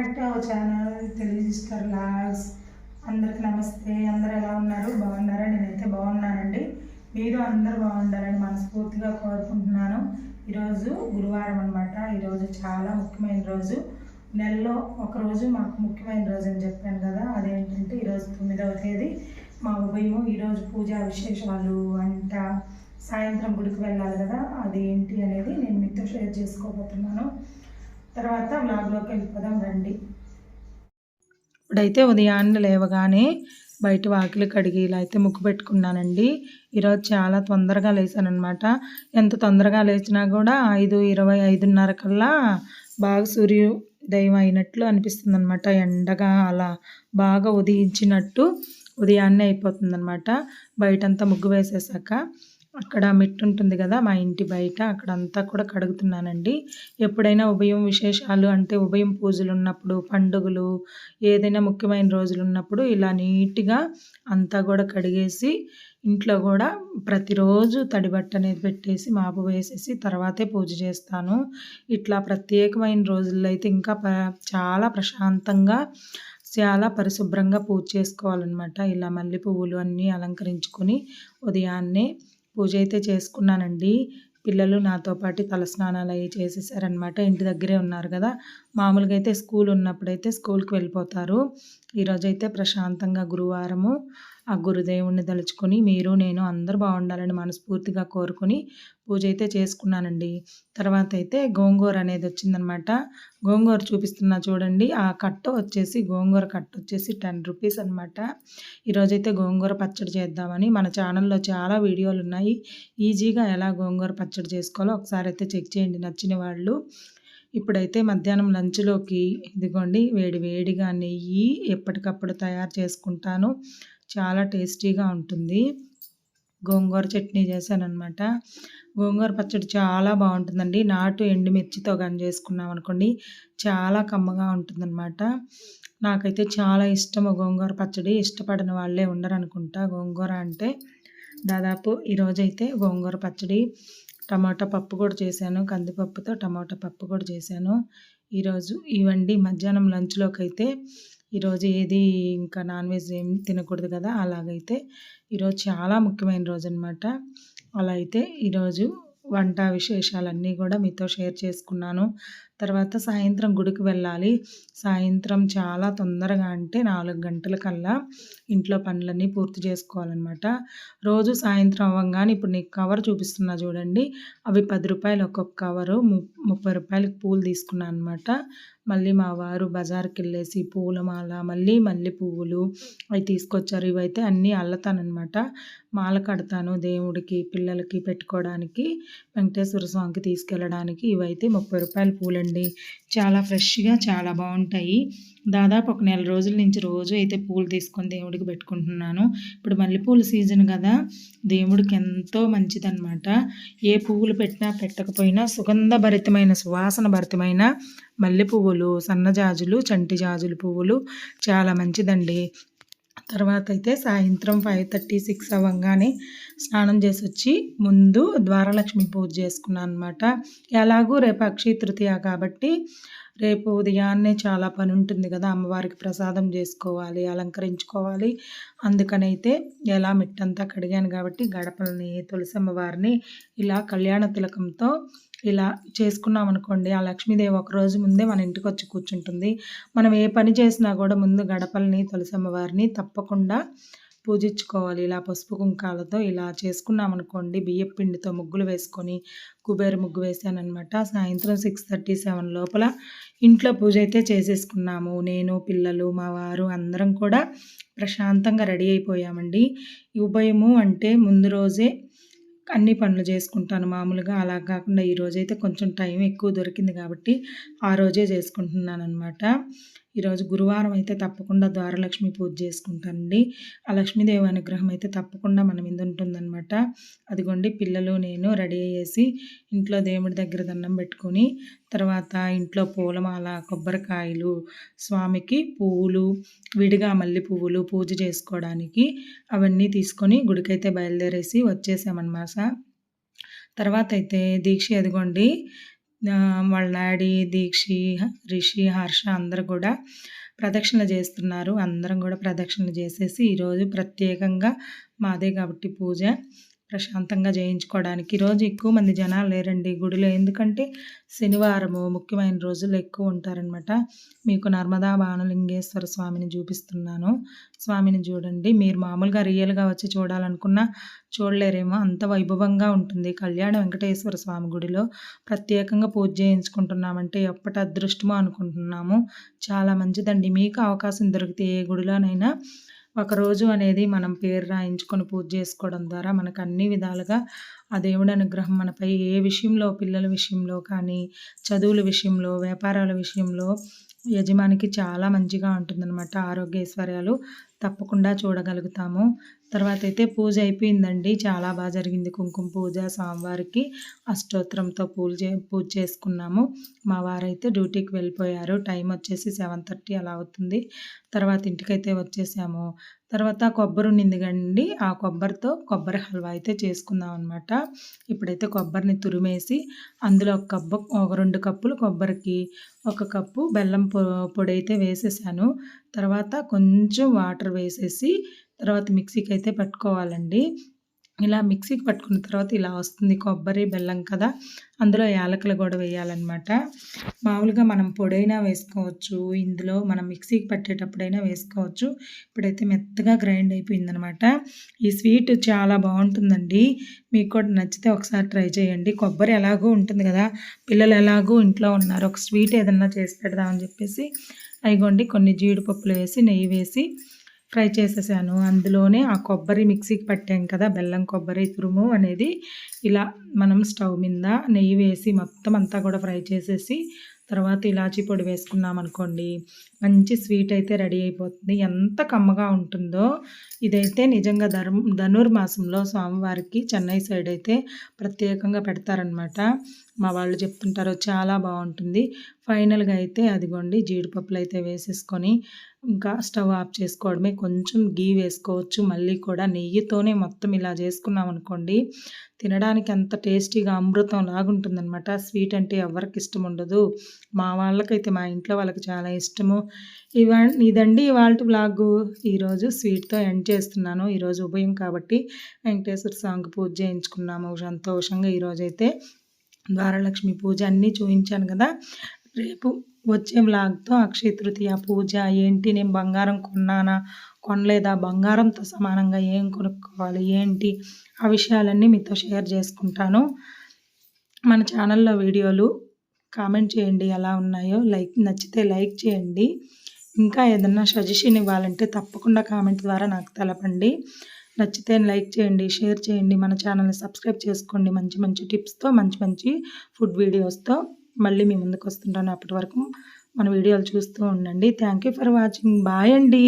Welcome channel తెలియజేస్తారు logs అందరికి నమస్తే. అందరు ఎలా ఉన్నారు? బాగున్నారా? నేనైతే బాగున్నానండి. మీరు అందరు బాగుండాలని మనస్ఫూర్తిగా కోరుకుంటున్నాను. ఈరోజు గురువారం అనమాట ఈరోజు చాలా ముఖ్యమైన రోజు. నెలలో ఒకరోజు మాకు ముఖ్యమైన రోజు అని చెప్పాను కదా. అదేంటంటే ఈరోజు తొమ్మిదవ తేదీ. మా ఉభయము ఈరోజు పూజా విశేషాలు వంట సాయంత్రం గుడికి వెళ్ళాలి కదా. అది ఏంటి అనేది నేను మీతో షేర్ చేసుకోబోతున్నాను. తర్వాత బ్లాగ్లోకి వెళ్ళిపోదాం రండి. ఇప్పుడైతే ఉదయాన్నే లేవగానే బయట వాకిలి కడిగి ఇలా అయితే ముగ్గు పెట్టుకున్నానండి. ఈరోజు చాలా తొందరగా లేచానమాట ఎంత తొందరగా లేచినా కూడా ఐదు ఇరవై ఐదున్నర కల్లా బాగా సూర్యోదయం అయినట్లు అనిపిస్తుంది అనమాట ఎండగా అలా బాగా ఉదయించినట్టు ఉదయాన్నే అయిపోతుంది అనమాట బయటంతా ముగ్గు వేసేసాక అక్కడ మెట్టు ఉంటుంది కదా మా ఇంటి బయట అక్కడ అంతా కూడా కడుగుతున్నానండి. ఎప్పుడైనా ఉభయం విశేషాలు అంటే ఉభయం పూజలు ఉన్నప్పుడు పండుగలు ఏదైనా ముఖ్యమైన రోజులు ఉన్నప్పుడు ఇలా నీట్గా అంతా కూడా కడిగేసి ఇంట్లో కూడా ప్రతిరోజు తడి బట్ట అనేది పెట్టేసి మాపు వేసేసి తర్వాతే పూజ చేస్తాను. ఇట్లా ప్రత్యేకమైన రోజుల్లో అయితే ఇంకా చాలా ప్రశాంతంగా చాలా పరిశుభ్రంగా పూజ చేసుకోవాలన్నమాట. ఇలా మల్లె పువ్వులు అన్నీ అలంకరించుకొని ఉదయాన్నే పూజ అయితే చేసుకున్నానండి. పిల్లలు నాతో పాటు తలస్నానాలు అవి చేసేసారనమాట ఇంటి దగ్గరే ఉన్నారు కదా. మామూలుగా అయితే స్కూల్ ఉన్నప్పుడైతే స్కూల్కి వెళ్ళిపోతారు. ఈరోజైతే ప్రశాంతంగా గురువారము ఆ గురుదేవుణ్ణి తలుచుకొని మీరు నేను అందరూ బాగుండాలని మనస్ఫూర్తిగా కోరుకొని పూజ అయితే చేసుకున్నానండి. తర్వాత అయితే గోంగూర అనేది వచ్చిందనమాట గోంగూర చూపిస్తున్నా చూడండి ఆ కట్ట వచ్చేసి గోంగూర కట్ట వచ్చేసి టెన్ రూపీస్ అనమాట. ఈరోజైతే గోంగూర పచ్చడి చేద్దామని మన ఛానల్లో చాలా వీడియోలు ఉన్నాయి ఈజీగా ఎలా గోంగూర పచ్చడి చేసుకోవాలో ఒకసారి అయితే చెక్ చేయండి నచ్చిన వాళ్ళు. ఇప్పుడైతే మధ్యాహ్నం లంచ్లోకి ఇదిగోండి వేడి వేడిగా నెయ్యి ఎప్పటికప్పుడు తయారు చేసుకుంటాను. చాలా టేస్టీగా ఉంటుంది. గోంగూర చట్నీ చేశానమాట గోంగూర పచ్చడి చాలా బాగుంటుందండి. నాటు ఎండుమిర్చితో కానీ చేసుకున్నాం అనుకోండి చాలా కమ్మగా ఉంటుందన్నమాట. నాకైతే చాలా ఇష్టం గోంగూర పచ్చడి. ఇష్టపడిన వాళ్ళే ఉండరు అనుకుంటా గోంగూర అంటే. దాదాపు ఈరోజైతే గోంగూర పచ్చడి టమాటా పప్పు కూడా చేశాను కందిపప్పుతో టమాటా పప్పు కూడా చేశాను. ఈరోజు ఇవండి మధ్యాహ్నం లంచ్లోకి అయితే ఈరోజు ఏది ఇంకా నాన్ వెజ్ ఏం తినకూడదు కదా అలాగైతే ఈరోజు చాలా ముఖ్యమైన రోజు అనమాట అలా అయితే ఈరోజు వంట విశేషాలన్నీ కూడా మీతో షేర్ చేసుకున్నాను. తర్వాత సాయంత్రం గుడికి వెళ్ళాలి. సాయంత్రం చాలా తొందరగా అంటే నాలుగు గంటల కల్లా ఇంట్లో పనులన్నీ పూర్తి చేసుకోవాలన్నమాట. రోజు సాయంత్రం అవ్వగానే ఇప్పుడు నీకు కవర్ చూపిస్తున్నా చూడండి. అవి పది రూపాయలు ఒక్కొక్క కవరు. ముప్పై రూపాయలకి పూలు తీసుకున్నాను అనమాట మళ్ళీ మా వారు బజార్కి వెళ్ళేసి పూలమాల మళ్ళీ మల్లె పువ్వులు అవి తీసుకొచ్చారు. ఇవైతే అన్నీ అల్లతానమాట మాల కడతాను దేవుడికి పిల్లలకి పెట్టుకోవడానికి వెంకటేశ్వర స్వామికి తీసుకెళ్ళడానికి ఇవైతే ముప్పై రూపాయల పూలండి. చాలా ఫ్రెష్గా చాలా బాగుంటాయి. దాదాపు ఒక నెల రోజుల నుంచి రోజు అయితే పూలు తీసుకొని దేవుడికి పెట్టుకుంటున్నాను. ఇప్పుడు మల్లెపూల సీజన్ కదా దేవుడికి ఎంతో మంచిదన్నమాట. ఏ పువ్వులు పెట్టినా పెట్టకపోయినా సుగంధభరితమైన సువాసన భరితమైన మల్లె పువ్వులు సన్నజాజులు చంటి జాజులు పువ్వులు చాలా మంచిదండి. తర్వాత అయితే సాయంత్రం ఫైవ్ థర్టీ సిక్స్ అవ్వగానే స్నానం చేసి వచ్చి ముందు ద్వారలక్ష్మి పూజ చేసుకున్నాను అనమాట ఎలాగూ రేపు అక్షయ తృతీయ కాబట్టి రేపు ఉదయాన్నే చాలా పని ఉంటుంది కదా అమ్మవారికి ప్రసాదం చేసుకోవాలి అలంకరించుకోవాలి. అందుకనైతే ఎలా మిట్టంతా కడిగాను కాబట్టి గడపలని తులసి అమ్మవారిని ఇలా కళ్యాణ తిలకంతో ఇలా చేసుకున్నాం అనుకోండి ఆ లక్ష్మీదేవి ఒకరోజు ముందే మన ఇంటికి వచ్చి కూర్చుంటుంది. మనం ఏ పని చేసినా కూడా ముందు గడపల్ని తులసమ్మవారిని తప్పకుండా పూజించుకోవాలి. ఇలా పసుపు కుంకాలతో ఇలా చేసుకున్నాం అనుకోండి బియ్యం పిండితో ముగ్గులు వేసుకొని కుబేర ముగ్గు వేసానమాట సాయంత్రం సిక్స్ థర్టీ సెవెన్ లోపల ఇంట్లో పూజ అయితే చేసేసుకున్నాము. నేను పిల్లలు మా వారు అందరం కూడా ప్రశాంతంగా రెడీ అయిపోయామండి. ఉభయము అంటే ముందు రోజే అన్ని పనులు చేసుకుంటాను మామూలుగా. అలా కాకుండా ఈరోజైతే కొంచెం టైం ఎక్కువ దొరికింది కాబట్టి ఆ రోజే చేసుకుంటున్నాను అనమాట ఈరోజు గురువారం అయితే తప్పకుండా ద్వారలక్ష్మి పూజ చేసుకుంటానండి ఆ లక్ష్మీదేవి అనుగ్రహం అయితే తప్పకుండా మన మీద ఉంటుందన్నమాట. అదిగోండి పిల్లలు నేను రెడీ అయ్యేసి ఇంట్లో దేవుడి దగ్గర దండం పెట్టుకొని తర్వాత ఇంట్లో పూలమాల కొబ్బరికాయలు స్వామికి పువ్వులు విడిగా మల్లె పువ్వులు పూజ చేసుకోవడానికి అవన్నీ తీసుకొని గుడికైతే బయలుదేరేసి వచ్చేసామన్నమాట తర్వాత అయితే దీక్ష ఎదుగోండి ఆ, దీక్షి రిషి హర్ష అందరు కూడా ప్రదక్షిణ చేస్తున్నారు. అందరం కూడా ప్రదక్షిణ చేసేసి ఈరోజు ప్రత్యేకంగా మాదే కాబట్టి పూజ. ప్రశాంతంగా చేయించుకోవడానికి ఈరోజు ఎక్కువ మంది జనాలు లేరండి గుడిలో. ఎందుకంటే శనివారము ముఖ్యమైన రోజులు ఎక్కువ ఉంటారనమాట మీకు నర్మదా బాణలింగేశ్వర స్వామిని చూపిస్తున్నాను. స్వామిని చూడండి. మీరు మామూలుగా రియల్గా వచ్చి చూడాలనుకున్నా చూడలేరేమో. అంత వైభవంగా ఉంటుంది కళ్యాణ వెంకటేశ్వర స్వామి గుడిలో. ప్రత్యేకంగా పూజ చేయించుకుంటున్నామంటే ఎప్పటి అదృష్టమో అనుకుంటున్నాము. చాలా మంచిదండి. మీకు అవకాశం దొరికితే ఏ గుడిలోనైనా ఒకరోజు అనేది మనం పేరు రాయించుకొని పూజ చేసుకోవడం ద్వారా మనకు అన్ని విధాలుగా ఆ దేవుడి అనుగ్రహం మనపై ఏ విషయంలో పిల్లల విషయంలో కానీ చదువుల విషయంలో వ్యాపారాల విషయంలో యజమానికి చాలా మంచిగా ఉంటుందన్నమాట. ఆరోగ్యైశ్వర్యాలు తప్పకుండా చూడగలుగుతాము. తర్వాత అయితే పూజ అయిపోయిందండి. చాలా బాగా జరిగింది కుంకుమ పూజ స్వామివారికి అష్టోత్తరంతో పూజ చే పూజ చేసుకున్నాము. మా వారైతే డ్యూటీకి వెళ్ళిపోయారు. టైం వచ్చేసి సెవెన్ థర్టీ అలా అవుతుంది. తర్వాత ఇంటికైతే వచ్చేసాము. తర్వాత కొబ్బరి ఉండింది కండి ఆ కొబ్బరితో కొబ్బరి హల్వా అయితే చేసుకుందాం అనమాట ఇప్పుడైతే కొబ్బరిని తురిమేసి అందులో ఒక కప్పు ఒక రెండు కప్పులు కొబ్బరికి ఒక కప్పు బెల్లం పొ పొడి అయితే వేసేసాను. తర్వాత కొంచెం వాటర్ వేసేసి తర్వాత మిక్సీకి అయితే పట్టుకోవాలండి. ఇలా మిక్సీకి పట్టుకున్న తర్వాత ఇలా వస్తుంది కొబ్బరి బెల్లం కదా అందులో యాలకులు కూడా వేయాలన్నమాట. మామూలుగా మనం పొడైనా వేసుకోవచ్చు ఇందులో మనం మిక్సీకి పట్టేటప్పుడైనా వేసుకోవచ్చు. ఇప్పుడైతే మెత్తగా గ్రైండ్ అయిపోయిందనమాట ఈ స్వీట్ చాలా బాగుంటుందండి. మీకు కూడా నచ్చితే ఒకసారి ట్రై చేయండి. కొబ్బరి ఎలాగో ఉంటుంది కదా పిల్లలు ఎలాగో ఇంట్లో ఉన్నారు ఒక స్వీట్ ఏదన్నా చేసి పెడదామని చెప్పేసి అయిగోండి కొన్ని జీడిపప్పులు వేసి నెయ్యి వేసి ఫ్రై చేసేసాను. అందులోనే ఆ కొబ్బరి మిక్సీకి పట్టాం కదా బెల్లం కొబ్బరి తురుము అనేది ఇలా మనం స్టవ్ మీద నెయ్యి వేసి మొత్తం అంతా కూడా ఫ్రై చేసేసి తర్వాత ఇలాచీ పొడి వేసుకున్నాం అనుకోండి మంచి స్వీట్ అయితే రెడీ అయిపోతుంది. ఎంత కమ్మగా ఉంటుందో. ఇదైతే నిజంగా ధర్ ధనుర్మాసంలో స్వామివారికి చెన్నై సైడ్ అయితే ప్రత్యేకంగా పెడతారనమాట మా వాళ్ళు చెప్తుంటారు చాలా బాగుంటుంది. ఫైనల్గా అయితే అదిగోండి జీడిపప్పులు అయితే వేసేసుకొని ఇంకా స్టవ్ ఆఫ్ చేసుకోవడమే. కొంచెం గీ వేసుకోవచ్చు. మళ్ళీ కూడా నెయ్యితోనే మొత్తం ఇలా చేసుకున్నాం అనుకోండి తినడానికి అంత టేస్టీగా అమృతం లాగుంటుందన్నమాట. స్వీట్ అంటే ఎవరికి ఇష్టం ఉండదు. మా వాళ్ళకైతే మా ఇంట్లో వాళ్ళకి చాలా ఇష్టము. ఇవా ఇదండి ఇవాళ బ్లాగు ఈరోజు స్వీట్తో ఎండ్ చేస్తున్నాను. ఈరోజు ఉభయం కాబట్టి వెంకటేశ్వర స్వామికి పూజ చేయించుకున్నాము. సంతోషంగా ఈరోజైతే ద్వారలక్ష్మి పూజ అన్నీ చూపించాను కదా. రేపు వచ్చే వ్లాగ్తో అక్షయ తృతీయ పూజ ఏంటి నేను బంగారం కొన్నానా కొనలేదా బంగారంతో సమానంగా ఏం కొనుక్కోవాలి ఏంటి ఆ విషయాలన్నీ మీతో షేర్ చేసుకుంటాను. మన ఛానల్లో వీడియోలు కామెంట్ చేయండి ఎలా ఉన్నాయో లైక్ నచ్చితే లైక్ చేయండి. ఇంకా ఏదన్నా సజెషన్ ఇవ్వాలంటే తప్పకుండా కామెంట్ ద్వారా నాకు తెలపండి. నచ్చితే లైక్ చేయండి షేర్ చేయండి మన ఛానల్ని సబ్స్క్రైబ్ చేసుకోండి. మంచి మంచి టిప్స్తో మంచి మంచి ఫుడ్ వీడియోస్తో మళ్ళీ మీ ముందుకు వస్తుంటాను. అప్పటి వరకు మన వీడియోలు చూస్తూ ఉండండి. Thank you for watching. Bye అండి.